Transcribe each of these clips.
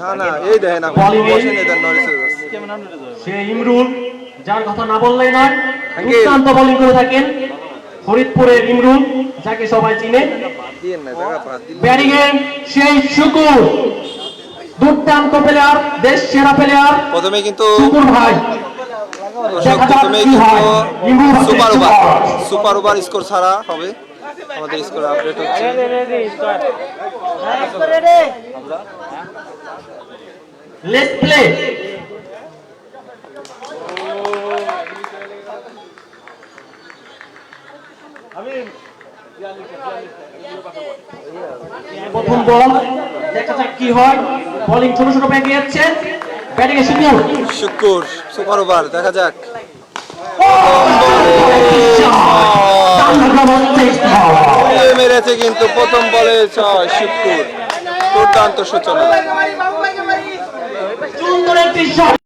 হ্যাঁ না এই দেখেন বসেন এদের নড়ে সে ইমরুল যার কথা না বললেই নয় দুর্দান্ত বোলিং করে থাকেন। ফরিদপুরের ইমরুল যাকে সবাই চিনে। ব্যাটিং এ সেই শুকুর দুর্দান্ত প্লেয়ার দেশ সেরা প্লেয়ার। প্রথমে কিন্তু শুকুর ভাই। প্রথমে super over. Super. Over score ছাড়া হবে। আমাদের স্কোর আপডেট হচ্ছে। লেট প্লে প্রথম বল। দেখা যাক কি হয়। বোলিং ছোট ছোট ব্যাগে যাচ্ছে। ব্যাটিং এ শুকুর। সুপার ওভার দেখা যাক। মেরেছে কিন্তু প্রথম বলে ছয় শুক্কুর দুর্দান্ত সূচনা। শট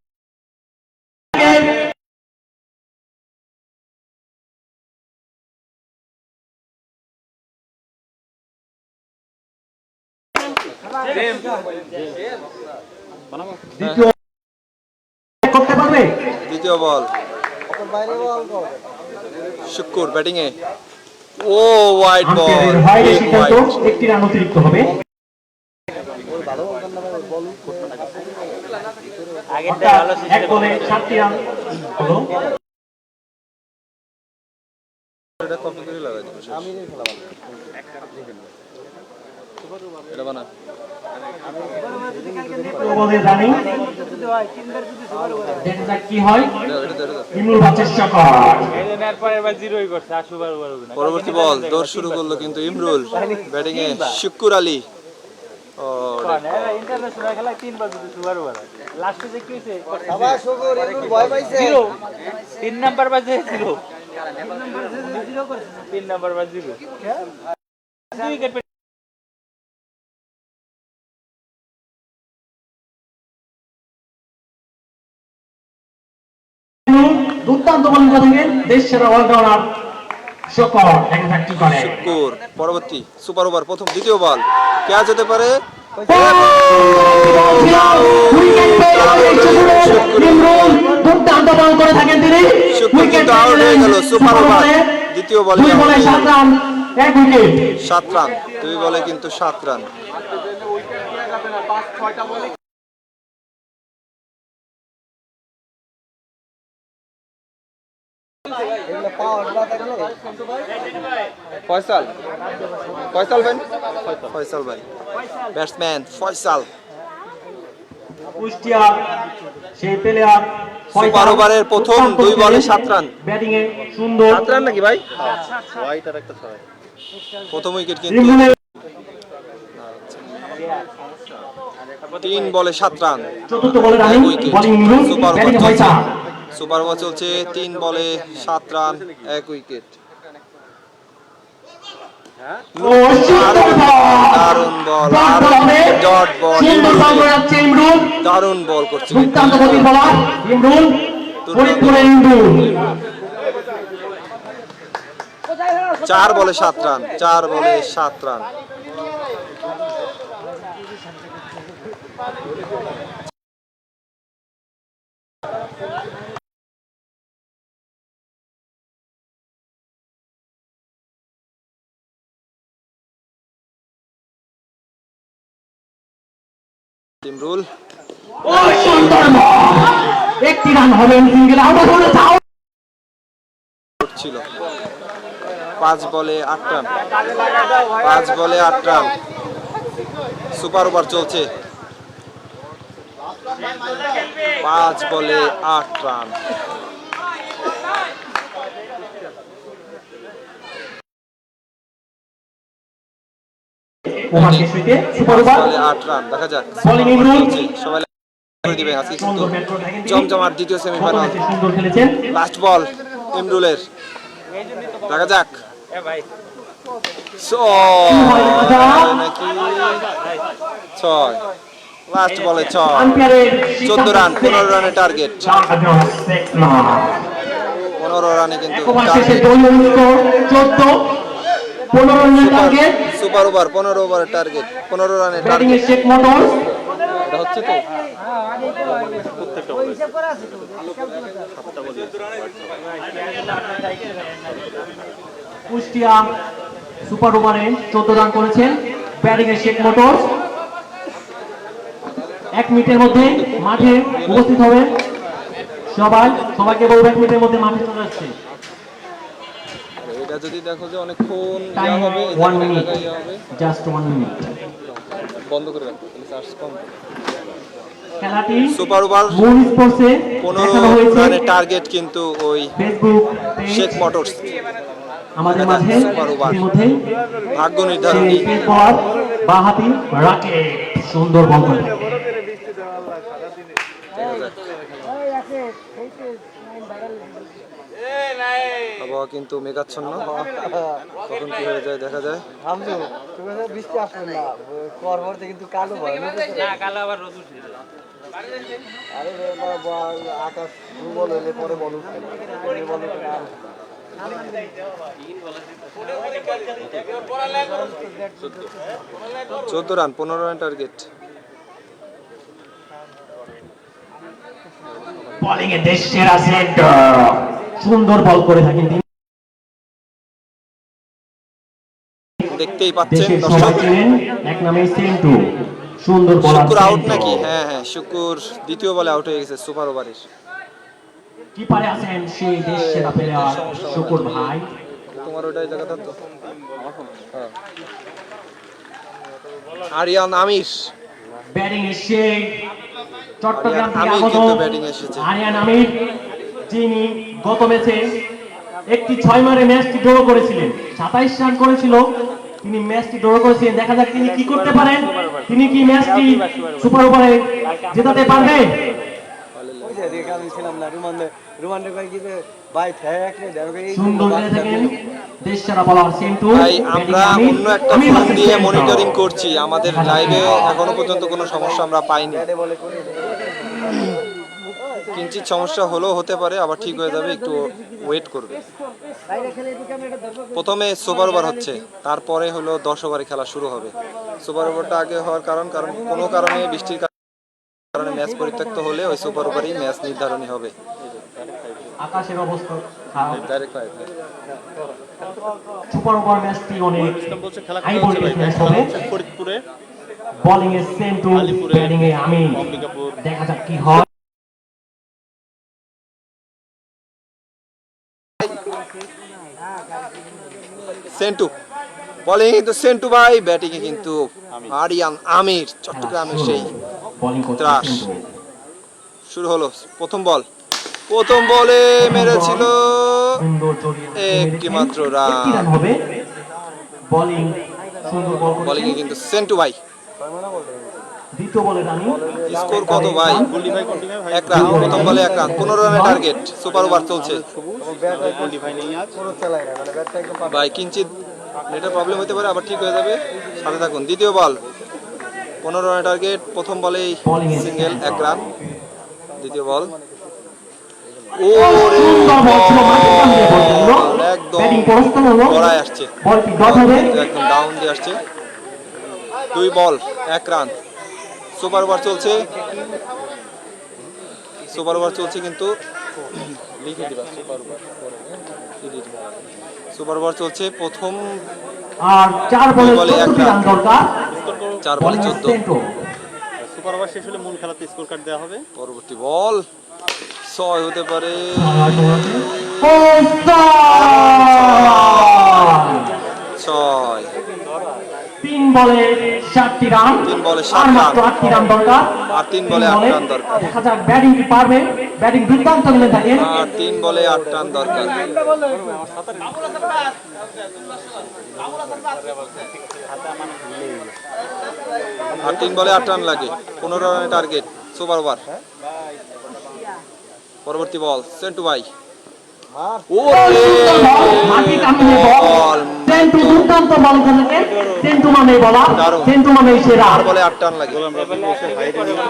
দ্বিতীয় করতে পারবে দ্বিতীয় বল শুক্কুর ব্যাটিং এ ও ওয়াইড বল একটি রান অতিরিক্ত হবে। এক বলে সাতটি রান হলো। এটা কপি করে লাগাই দেবো। এটা বানা কি হয়। পরবর্তী বল দৌড় শুরু করল কিন্তু ইমরুল ব্যাটিং এ শুক্কুর আলী। ও ইন্টারন্যাশনাল খেলায় তিনবার যদি সুপার ওভার লাস্টে যে কি হয়েছে? জিরো তিন নাম্বার বাজে জিরো তিন নাম্বার বাজে জিরো দুই উইকেট দুর্দান্ত বোলিং করে থাকেন দেশ সেরা অলরাউন্ডার শকর। পরবর্তী সুপার ওভার প্রথম দ্বিতীয় বল। কে যেতে পারে? উইকেট পেয়ে গেলেন দুর্দান্ত বল করে থাকেন তিনি উইকেট আউট হয়ে গেল সুপার ওভার দ্বিতীয় বলে দুই বলে সাত রান এক উইকেট সাত রান দুই বলে কিন্তু সাত রান। ফয়সাল। ফয়সাল ভাই? ফয়সাল ভাই। ব্যাটসম্যান ফয়সাল। কুষ্টিয়া সেই প্লেয়ার সুপার ওভারের প্রথম দুই বলে সাত রান। ব্যাটিং এ সুন্দর। সাত রান নাকি ভাই? প্রথম উইকেট কিন্তু তিন বলে সাত রান। চতুর্থ বলে running wicket. Bowling super over. Super over চলছে তিন বলে সাত রান এক উইকেট। দারুণ বল ডট বল দারুণ করছে চার বলে সাত রান চার বলে সাত রান। ইমরুল একটি রান হবে সিঙ্গেল আউট হলে তাও ছিল। পাঁচ বলে আট রান। পাঁচ বলে আট রান। সুপার ওভার চলছে। পাঁচ বলে আট রান। ওভার শেষে সুপার ওভার। বলে আট রান দেখা যাক। ইমরুল। সবাই দিবে। জমজমার দ্বিতীয় গত সেমিফাইনাল সুন্দর খেলেছেন। লাস্ট বল ইমরুলের দেখা যাক। এ ভাই ছয়। লাস্ট বলে ছয়। চোদ্দ রান পনেরো রানের টার্গেট পনেরো রানে কিন্তু পনেরো রানের টার্গেট সুপার ওভার পনেরো ওভারের টার্গেট পনেরো রানের টার্গেট শেখ মোটর এটা হচ্ছে তো? কুষ্টিয়া সুপার ওভারে চোদ্দ রান করেছেন। ব্যাটিং এ শেখ মোটরস এক মিনিটের মধ্যে মাঠে উপস্থিত হবে সবাই। সবাইকে বলব এক মিনিটের মধ্যে মাঠে চলে এটা যদি দেখো যে অনেকক্ষণ ইয়া হবে one minute just one minute বন্ধ করে রাখো চার্জ কম খেলাটি সুপার ওভার মুন স্পোর্টসে পনেরো দেখানো হয়েছে। রানের টার্গেট কিন্তু ওই ফেসবুক শেখ মোটরস আমাদের মাঝে। ইতিমধ্যেই ভাগ্য নির্ধারণী বাহাতি রাকে সুন্দর বল করে। আবহাওয়া কিন্তু মেঘাচ্ছন্ন। কখন কি হয়ে যায় দেখা যায়। বৃষ্টি আসবে না পর পর কিন্তু কালো ভয় না কালো আবার রোদ উঠছে আরে বাবা, আকাশ দুর্বল হলে পরে বল উঠবে না। এই বল উঠবে না। চোদ্দ রান পনেরো রান টার্গেট। বোলিং এ দেশ সেরা সেন্টার সুন্দর বল করে থাকেন তিনি। দেখতেই পাচ্ছেন দর্শক। এক নামে সেন্টু। সুন্দর বলার শুকুর আউট নাকি? হ্যাঁ হ্যাঁ শুকুর দ্বিতীয় বলে আউট হয়ে গেছে সুপার ওভারের কি পারে আছেন সেই দেশ সেরা প্লেয়ার শুকুর ভাই। তোমার ওটাই জায়গা থাকতো হ্যাঁ। আরিয়ান আমির ব্যাটিং এ সেই চট্টগ্রাম থেকে আগত। আরিয়ান আমির যিনি গত ম্যাচে একটি ছয় মারে ম্যাচটি ড্র করেছিলেন। সাতাইশ রান করেছিল তিনি ম্যাচটি ড্র করেছিলেন। দেখা যাক তিনি কি করতে পারেন। তিনি কি ম্যাচটি সুপার ওভারে জেতাতে পারবে? আমরা অন্য একটা ফোন দিয়ে মনিটরিং করছি। আমাদের লাইভে এখনও পর্যন্ত কোনো সমস্যা আমরা পাইনি। কিঞ্চিত সমস্যা হলেও হতে পারে আবার ঠিক হয়ে যাবে একটু ওয়েট করবে। প্রথমে সুপার ওভার হচ্ছে তারপরে হলো দশ ওভারে খেলা শুরু হবে। সুপার ওভারটা আগে হওয়ার কারণ কারণ কোনো কারণে বৃষ্টির কারণে ম্যাচ পরিত্যক্ত হলে ওই সুপার ওভারই ম্যাচ নির্ধারণী হবে। আকাশের অবস্থা খারাপ। ডাইরেক্ট সুপার ওভার ম্যাচটি অনেক হাই ভোল্টেজ ম্যাচ হবে। ফরিদপুরে। বোলিং এ সেন্টু আলিপুরে, ব্যাটিং এ আমি দেখা যাক কি হয়। সেন্টু। বলিং কিন্তু সেন্টু ভাই ব্যাটিং এ কিন্তু আরিয়ান আমির চট্টগ্রামের সেই বোলিং করতে ত্রাস। শুরু হলো প্রথম বল। প্রথম বলে মেরেছিল একটি মাত্র রান। বলিং কিন্তু সেন্টু ভাই। দ্বিতীয় বলে রানি স্কোর কত ভাই? এক রান। প্রথম বলে এক রান। পনেরো রানের টার্গেট সুপার ওভার চলছে। গুল্লি ভাই নেই আজ। পুরো চালায় না মানে। ভাই কিঞ্চিত নেটের প্রবলেম হতে পারে আবার ঠিক হয়ে যাবে। সাথে থাকুন দ্বিতীয় বল। পনেরো রানের টার্গেট প্রথম বলেই সিঙ্গেল এক রান। দ্বিতীয় বল। ও বল একদম ব্যাটিং প্রস্থান হলো। গড়ায় আসছে। বলটি ডট হবে। একদম ডাউন দিয়ে আসছে। দুই বল এক রান। সুপার ওভার চলছে। সুপার ওভার চলছে কিন্তু। লিখে দিবা সুপার ওভার সুপার ওভার চলছে প্রথম আর চার বলে বলে এক রান। চার বলে বোলিং চোদ্দ। সেন্টু সুপার ওভার শেষ হলে মূল খেলাতে স্কোর কার্ড দেওয়া হবে। পরবর্তী বল। ছয় হতে পারে। ছয়। তিন বলে সাতটি রান তিন বলে সাত আর মাত্র আটটি রান দরকার। আর তিন বলে আট রান দরকার। দেখা যাক ব্যাটিং কি পারবে। ব্যাটিং দুর্দান্ত থাকেন আর তিন বলে আট রান দরকার। আর তিন বলে আট রান লাগে। পনেরো রানের টার্গেট সুপার ওভার। পরবর্তী বল সেন্টু ভাই। ও বল সেন্টু দুর্দান্ত বল খেলেন সেন্টু মানে বলা। সেন্টু মানে সেরা। বলে আট রান লাগে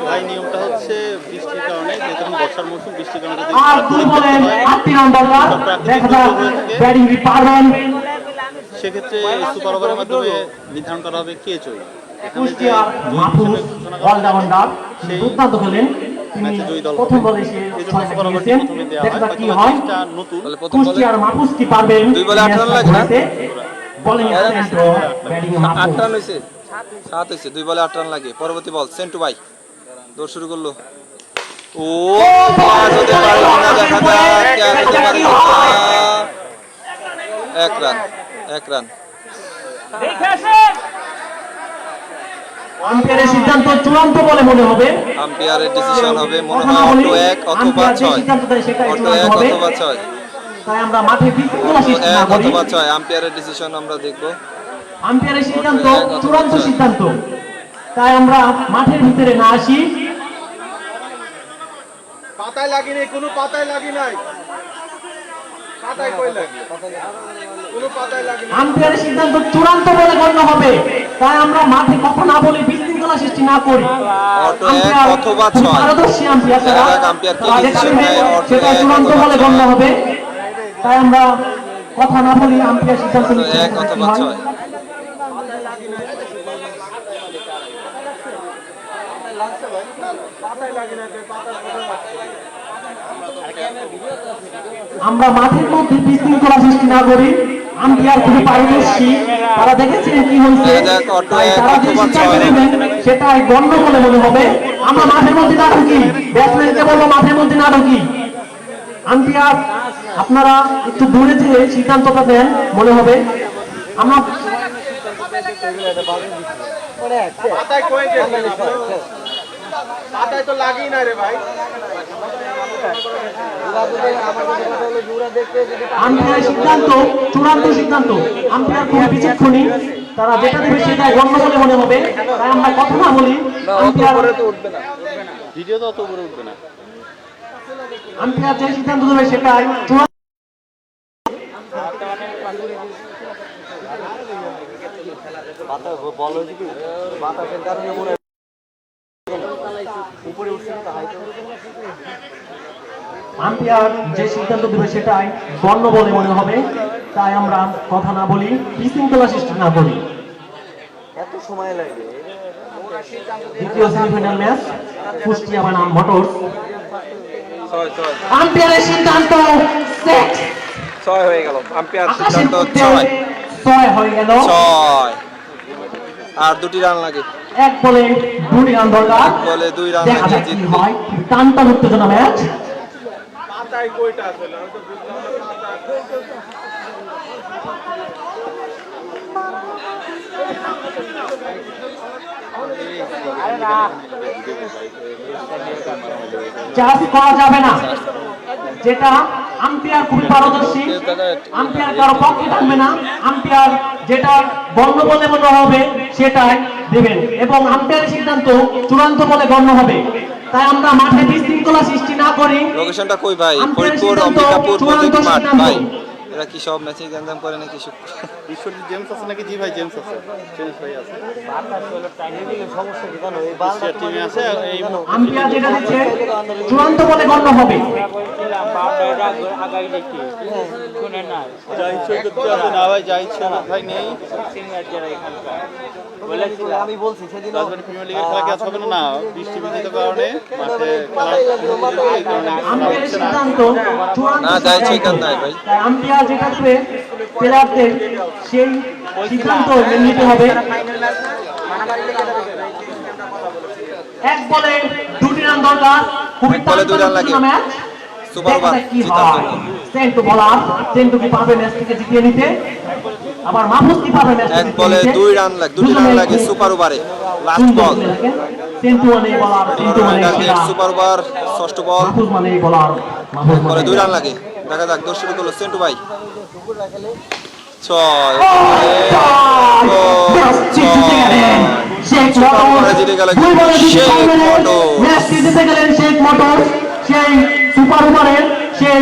ভাই নিয়মটা হচ্ছে বৃষ্টির কারণে যেহেতু বর্ষার মৌসুম বৃষ্টির কারণে আর দুই বলে আটটি রান দরকার। দেখা যাক ব্যাটিং পারবেন সেক্ষেত্রে সুপার ওভারের মাধ্যমে নির্ধারণ করা হবে কে জয়ী। কুষ্টিয়ার মাহফুজ অলরাউন্ডার দুর্দান্ত খেলেন। প্রথম বলে সে ছয় দিয়েছেন। দেখা যাক কি হয়। ম্যাচটা নতুন। তাহলে প্রথম বলে কুষ্টিয়ার মাহফুজ কি পারবেন দুই বলে আট রান লাগে না? বোলিং ব্যাটিং আট রান হয়েছে। সাত হয়েছে দুই বলে আট রান লাগে। পরবর্তী বল সেন্টু ভাই। দৌড় শুরু করল। ও ক্যাচ হতে পারে কিনা দেখা যাক। হতে পারে এক রান এক রান। আম্পায়ারের সিদ্ধান্ত চূড়ান্ত বলে মনে হবে। আম্পায়ারের ডিসিশন হবে মনে হয় অটো এক অথবা ছয়। অটো এক অথবা ছয়। তাই আমরা মাঠে অথবা ছয় আম্পায়ারের ডিসিশন আমরা দেখব। আম্পায়ারের সিদ্ধান্ত চূড়ান্ত সিদ্ধান্ত। তাই আমরা মাঠের ভিতরে না আসি। পাতায় লাগি নাই কোনো পাতায় লাগি নাই। পাতায় কই লাগি? কোনো পাতায় লাগি আম্পায়ারের সিদ্ধান্ত চূড়ান্ত বলে গণ্য হবে। তাই আমরা মাঠে কথা না বলে বিশৃঙ্খলা সৃষ্টি না করি। অথবা ছয়। পারদর্শী আম্পায়ার। কি নেয়, সেটা চূড়ান্ত বলে গণ্য হবে। তাই আমরা কথা না বলি আম্পায়ার সিদ্ধান্ত আমরা মাঠের মধ্যে বিশৃঙ্খলা সৃষ্টি না করি আম্পায়ার খুবই পারদর্শী তারা দেখেছেন কি হয়েছে? তারা যে সিদ্ধান্ত। নেবেন সেটাই গণ্য বলে মনে হবে। আমরা মাঠের মধ্যে না ঢুকি ব্যাটসম্যানকে বলব মাঠের মধ্যে না ঢুকি। আম্পায়ার আপনারা একটু দূরে যে সিদ্ধান্তটা দেন মনে হবে। আমরা তো না রে ভাই আম্পায়ার সিদ্ধান্ত চূড়ান্ত সিদ্ধান্ত আম্পায়ার খুব বিচক্ষণী। তারা যেটা দেবে সেটাই গণ্য বলে মনে হবে। তাই আমরা কথা না বলি আম্পায়ার ভিডিও তো অত উপরে উঠবে না। আম্পায়ার যে সিদ্ধান্ত দেবে সেটাই বাতাসের কারণে মনে উপরে উঠছে না যে সিদ্ধান্ত দেবে সেটাই গণ্য বলে মনে হবে তাই আমরা কথা না বলি বিশৃঙ্খলা সৃষ্টি না করি। এত সময় লাগে। দ্বিতীয় সেমিফাইনাল ম্যাচ কুষ্টিয়া বনাম মোটরস আম্পায়ারের সিদ্ধান্ত সেট ছয় হয়ে গেল। আম্পায়ার সিদ্ধান্ত ছয়। ছয় হয়ে গেল। ছয়। আর দুটি রান লাগে। এক বলে দুই রান দরকার। বলে দুই রান দেখা লাগে যাক কি হয়। উত্তেজনা ম্যাচ। পাতায় কইটা আছে না আমি তো বুঝলাম না পাতায় চাষ করা যাবে না। যেটা আম্পায়ার খুবই পারদর্শী। আম্পায়ার কারও পক্ষে থাকবে না। আম্পায়ার যেটা গণ্য বলে মনে হবে সেটাই দেবেন। এবং আম্পায়ারের সিদ্ধান্ত চূড়ান্ত বলে গণ্য হবে। তাই আমরা মাঠে বিশৃঙ্খলা সৃষ্টি না করি। লোকেশনটা কই ভাই? ফরিদপুর অম্বিকাপুর চূড়ান্ত মাঠ ভাই। এরা কি সব ম্যাচে গ্যান্দাম করে নাকি বিশ্বজিৎ জেমস আছে নাকি? জি ভাই জেমস আছে। জেমস ভাই আছে। সমস্যা কি জানো এই কুষ্টিয়ার টিমে আছে। এই আম্পায়ার যেটা দিচ্ছে চূড়ান্ত বলে গণ্য হবে। যা ইচ্ছে করতে আছে না ভাই যা ইচ্ছে ভাই নেই। আমি বলছি সেদিন প্রিমিয়ার লিগের খেলা কি আজ হবে না? না বৃষ্টি বৃষ্টির কারণে মাঠে খেলা এই না। নাই ভাই। আম্পায়ার দেবে প্লেয়ারদের সেই সিদ্ধান্ত নিতে হবে। এক বলে দুটি রান দরকার। খুবই ম্যাচ। সুপার ওভার কি হয়। সেন্টু বলার সেন্টু কি পারবে ম্যাচ জিতিয়ে নিতে। আবার মাহমুদ কি পারবে ম্যাচ এক বলে দুই রান লাগে দুটি রান লাগে সুপার ওভারে। লাস্ট বল সেন্টু মানে বলার সেন্টু মানে সুপার ওভার ষষ্ঠ বল। মাহফুজ মানে বলার মাহফুজ বলে দুই রান লাগে। দেখা যাক দোষ শুরু করল সেন্টু ভাই। ছয় শেখ মোটর। সেই সুপার ওভারের সেই